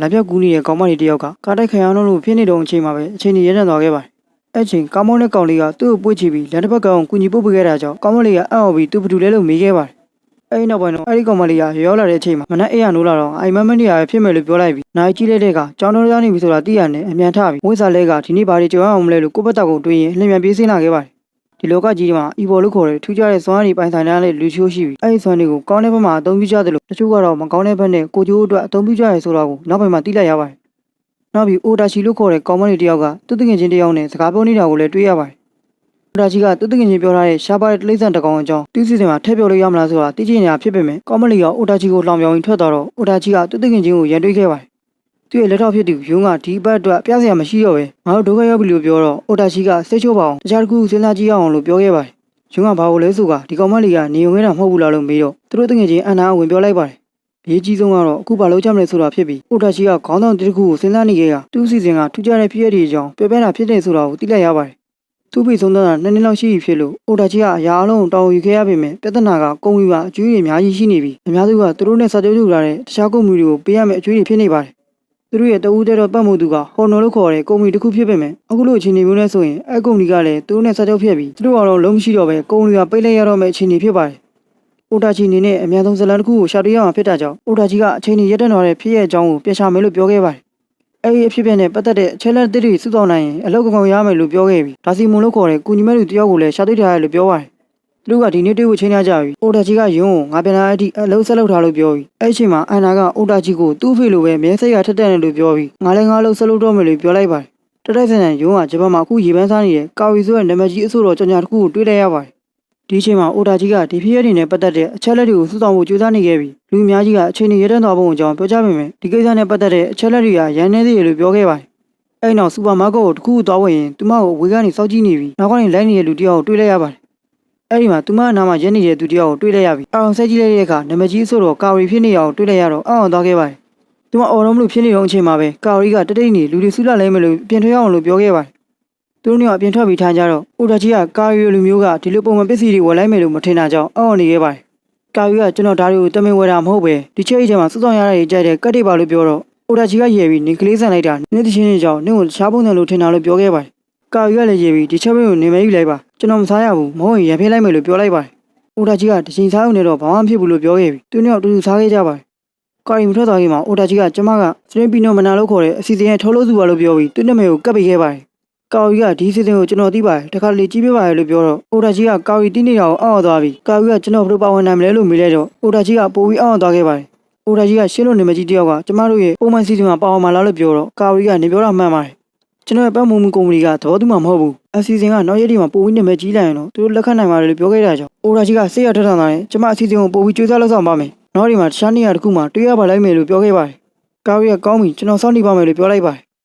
လက်ပြကူးနေတဲ့ကောင်မလေးတစ်ယောက်ကကားတိုက်ခံရအောင်လို့ဖြစ်နေတော့အချိန်မှာပဲအချိန်ကြီးရဲတန်သွားခဲ့ပါတယ်အဲ့ချိန်ကောင်းမောင်းတဲ့ကောင်လေးကသူ့ကိုပွေ့ချပြီးလက်တစ်ဖက်ကောင်ကူညီပို့ပေးခဲ့တာကြောင့်ကောင်းမလေးကအံ့ဩပြီးသူ့ဘသူလဲလို့မေးခဲ့ပါတယ်အဲ့ဒီနောက်ပိုင်းတော့အဲ့ဒီကောင်မလေးကရောက်လာတဲ့အချိန်မှာမနက်အေးရနိုးလာတော့အိမ်မက်မနေရပဲဖြစ်မယ်လို့ပြောလိုက်ပြီးနိုင်ကြီးလေးတဲ့ကကြောင်းတော်ရနေပြီဆိုတာသိရတယ်အမြန်ထပြီးဝိဇ္ဇာလဲကဒီနေ့ဘာတွေကြောက်အောင်မလဲလို့ကိုယ့်ဘက်တောက်ကိုတွေးရင်လျင်မြန်ပြေးစင်းလာခဲ့ပါတယ် ဒီလောကကြီးမှာအီဘော်လို့ခေါ်တဲ့ထူးခြားတဲ့စွမ်းရည်ပိုင်ဆိုင်တဲ့လူချိုးရှိပြီးအဲ့ဒီစွမ်းတွေကိုကောင်းတဲ့ဘက်မှာအသုံးပြုကြတယ်လို့တချို့ကတော့မကောင်းတဲ့ဘက်နဲ့ကိုကျိုးအတွက်အသုံးပြုကြရဲဆိုတာကိုနောက်ပိုင်းမှာသိလိုက်ရပါတယ်နောက်ပြီးအိုတာချီလို့ခေါ်တဲ့ကောင်းမလေးတစ်ယောက်ကသူ့တငယ်ချင်းတစ်ယောက်နဲ့စကားပြောနေတာကိုလည်းတွေ့ရပါတယ်အိုတာချီကသူ့တငယ်ချင်းပြောထားတဲ့ရှားပါတဲ့တိရစ္ဆာန်တစ်ကောင်အကြောင်းသူ့စီစဉ်မှာထည့်ပြောလို့ရမလားဆိုတာသိချင်နေတာဖြစ်ပေမဲ့ကောင်းမလေးကအိုတာချီကိုလောင်ပြောင်ပြီးထွက်သွားတော့အိုတာချီကသူ့တငယ်ချင်းကိုရန်တွေးခဲ့ပါတယ် သူ့ရဲ့လက်ထောက်ဖြစ်သူယုံကဒီဘက်အတွက်ပြစရာမရှိတော့ပဲငါတို့ဒုက္ခရောက်ပြီလို့ပြောတော့အိုတာချီကစိတ်ချိုးပါအောင်တခြားတစ်ခုစဉ်းစားကြည့်ရအောင်လို့ပြောခဲ့ပါတယ်ယုံကဘာလို့လဲဆိုကဒီကောင်မလေးကနေုံခဲ့တာမဟုတ်ဘူးလားလို့မေးတော့သူတို့တငယ်ချင်းအန်နာကဝင်ပြောလိုက်ပါတယ်အရေးကြီးဆုံးကတော့အခုဘာလုပ်ကြမလဲဆိုတာဖြစ်ပြီးအိုတာချီကခေါင်းဆောင်တစ်ခုကိုစဉ်းစားနေခဲ့ရသူ့အစီအစဉ်ကထူးခြားတဲ့ဖြစ်ရတဲ့အကြောင်းပြောပြတာဖြစ်တယ်ဆိုတာကိုသိလိုက်ရပါတယ်။သူ့ပြီဆုံးသက်တာနှစ်နှစ်လောက်ရှိပြီဖြစ်လို့အိုတာချီကအရာအလုံးကိုတောင်းယူခဲ့ရပေမဲ့ပြဿနာကကုံယူကအကျွေးတွေအများကြီးရှိနေပြီးအများစုကသူတို့နဲ့စာချုပ်ချုပ်လာတဲ့တခြားကုမ္ပဏီတွေကိုပေးရမယ့်အကျွေးတွေဖြစ်နေပါတယ်။ သူတို့ရဲ့တဦးတည်းတော့ပတ်မှုသူကဟော်နော်လို့ခေါ်တဲ့ကုမ္ပဏီတစ်ခုဖြစ်ပေမဲ့အခုလိုအခြေအနေမျိုးနဲ့ဆိုရင်အဲကုမ္ပဏီကလည်းသူတို့နဲ့စာချုပ်ဖြစ်ပြီးသူတို့ကတော့လုံးမရှိတော့ပဲကုမ္ပဏီကပိတ်လိုက်ရတော့မယ့်အခြေအနေဖြစ်ပါတယ်။အိုတာချီအနေနဲ့အများဆုံးဇလန်တစ်ခုကိုရှာတွေ့ရမှာဖြစ်တာကြောင့်အိုတာချီကအချိန်ကြီးရက်တက်တော်တဲ့ဖြစ်ရဲ့အကြောင်းကိုပြန်ရှာမယ်လို့ပြောခဲ့ပါတယ်။အဲဒီအဖြစ်အပျက်နဲ့ပတ်သက်တဲ့အချက်လက်သစ်တွေစုဆောင်းနိုင်ရင်အလောက်ကောင်ရမယ်လို့ပြောခဲ့ပြီးဒါစီမွန်လို့ခေါ်တဲ့ကုညီမဲ့လူတယောက်ကိုလည်းရှာတွေ့ထားရတယ်လို့ပြောပါတယ်။ သူတို့ကဒီနေ့တွေ့ဖို့ချိန်ရကြပြီ။အိုတာချီကယွန်းကိုငါပြန်လာတဲ့အထိအလုံးဆက်လုပ်ထားလို့ပြောပြီးအဲ့ဒီအချိန်မှာအန်နာကအိုတာချီကိုသူ့ဖေလိုပဲမြဲစိတ်ရထက်တဲ့တယ်လို့ပြောပြီးငါလည်းငါလုံးဆက်လုပ်တော့မယ်လို့ပြောလိုက်ပါတယ်။တတိုက်ဆန်ဆန်ယွန်းကဂျပန်မှာအခုရေပန်းစားနေတဲ့ကာဝီဆိုတဲ့နာမည်ကြီးအဆိုတော်ကြောင်ညာတစ်ခုကိုတွေ့လိုက်ရပါတယ်။ဒီအချိန်မှာအိုတာကြီးကဒီဖြစ်ရည်နဲ့ပတ်သက်တဲ့အချက်လက်တွေကိုစုဆောင်ဖို့ကြိုးစားနေခဲ့ပြီးလူအများကြီးကအချိန်ကြီးရတဲ့သွားပုံအကြောင်းပြောကြပေမဲ့ဒီကိစ္စနဲ့ပတ်သက်တဲ့အချက်လက်တွေကရန်နေသေးတယ်လို့ပြောခဲ့ပါတယ်။အဲ့နောက်စူပါမားကတ်ကိုတစ်ခုခုသွားဝင်ရင်သူမကိုအဝေးကနေစောက်ကြည့်နေပြီးနောက်ကနေလိုက်နေတဲ့လူတစ်ယောက်ကိုတွေ့လိုက်ရပါတယ်။ အဲ့ဒီမှာသူမအနားမှာရက်နေတဲ့သူတစ်ယောက်ကိုတွေ့လိုက်ရပြီးအအောင်ဆက်ကြည့်လိုက်တဲ့အခါနမကြီးဆိုတော့ကာဝရီဖြစ်နေအောင်တွေ့လိုက်ရတော့အအောင်သွားခဲ့ပါတယ်။သူမအော်တော့မလို့ဖြစ်နေတော့အချိန်မှာပဲကာဝရီကတတိတ်နေလူတွေဆူလာလဲမယ်လို့ပြင်ထွေးအောင်လို့ပြောခဲ့ပါတယ်။သူတို့မျိုးအပြင်ထွက်ပြီးထိုင်ကြတော့အိုတာကြီးကကာရီလူမျိုးကဒီလိုပုံမှန်ပစ္စည်းတွေဝယ်လိုက်မယ်လို့မထင်တာကြောင့်အောင့်နေခဲ့ပါတယ်။ကာရီကကျွန်တော်ဒါတွေကိုတမင်ဝယ်တာမဟုတ်ပဲဒီချက်အိတ်ထဲမှာစုဆောင်ရတဲ့ကြိုက်တဲ့ကတ်တွေပါလို့ပြောတော့အိုတာကြီးကရေပြီးနေကလေးဆန်လိုက်တာနေ့တစ်ချင်းချင်းကြောင့်နင့်ကိုတခြားပုံစံလို့ထင်တာလို့ပြောခဲ့ပါတယ်။ ကာရီကလည်းရေပြီးဒီချက်ဘင်းကိုနေမယူလိုက်ပါကျွန်တော်မစားရဘူးမဟုတ်ရင်ရံဖေးလိုက်မယ်လို့ပြောလိုက်ပါတယ်။အိုတာကြီးကတချိန်စားရုံနဲ့တော့ဘာမှမဖြစ်ဘူးလို့ပြောခဲ့ပြီးသူတို့အတူတူစားခဲ့ကြပါတယ်။ကာရီမထွက်သွားခင်မှာအိုတာကြီးကကျမကစရင်ပီနိုမနာလို့ခေါ်တဲ့အစီအစဉ်ရဲ့ထောလို့စုပါလို့ပြောပြီးသူ့နာမည်ကိုကပ်ပေးခဲ့ပါတယ်။ကာဝီကဒီစီစဉ်ကိုကျွန်တော်သိပါတယ်တခါတလေကြီးပြပါတယ်လို့ပြောတော့အိုတာကြီးကကာဝီတီးနေတာကိုအောင့်သွားပြီးကာဝီကကျွန်တော်ဘယ်လိုပါဝင်နိုင်မလဲလို့မေးလိုက်တော့အိုတာကြီးကပိုပြီးအောင့်သွားခဲ့ပါတယ်အိုတာကြီးကရှင်းလို့နေမကြီးတယောက်ကကျမတို့ရဲ့ပုံမှန်စီစဉ်မှာပါဝင်မှာလားလို့ပြောတော့ကာဝီကနေပြောတာမှန်ပါတယ် ကျွန်တော်ရဲ့ပတ်မှုမှုကုမ္ပဏီကသဘောတူမှာမဟုတ်ဘူးအစီအစဉ်ကနောက်ရက်ဒီမှာပိုပြီးနေမကြီးလိုက်ရင်တော့သူတို့လက်ခံနိုင်ပါတယ်လို့ပြောခဲ့တာကြောင့်အိုတာကြီးကစိတ်ရထထန်တာနဲ့ကျမအစီအစဉ်ကိုပိုပြီးကြိုးစားလုပ်ဆောင်ပါမယ်နောက်ဒီမှာတခြားနေရာတစ်ခုမှာတွေ့ရပါလိမ့်မယ်လို့ပြောခဲ့ပါတယ်ကာဝီကကောင်းပြီကျွန်တော်စောင့်နေပါမယ်လို့ပြောလိုက်ပါတယ်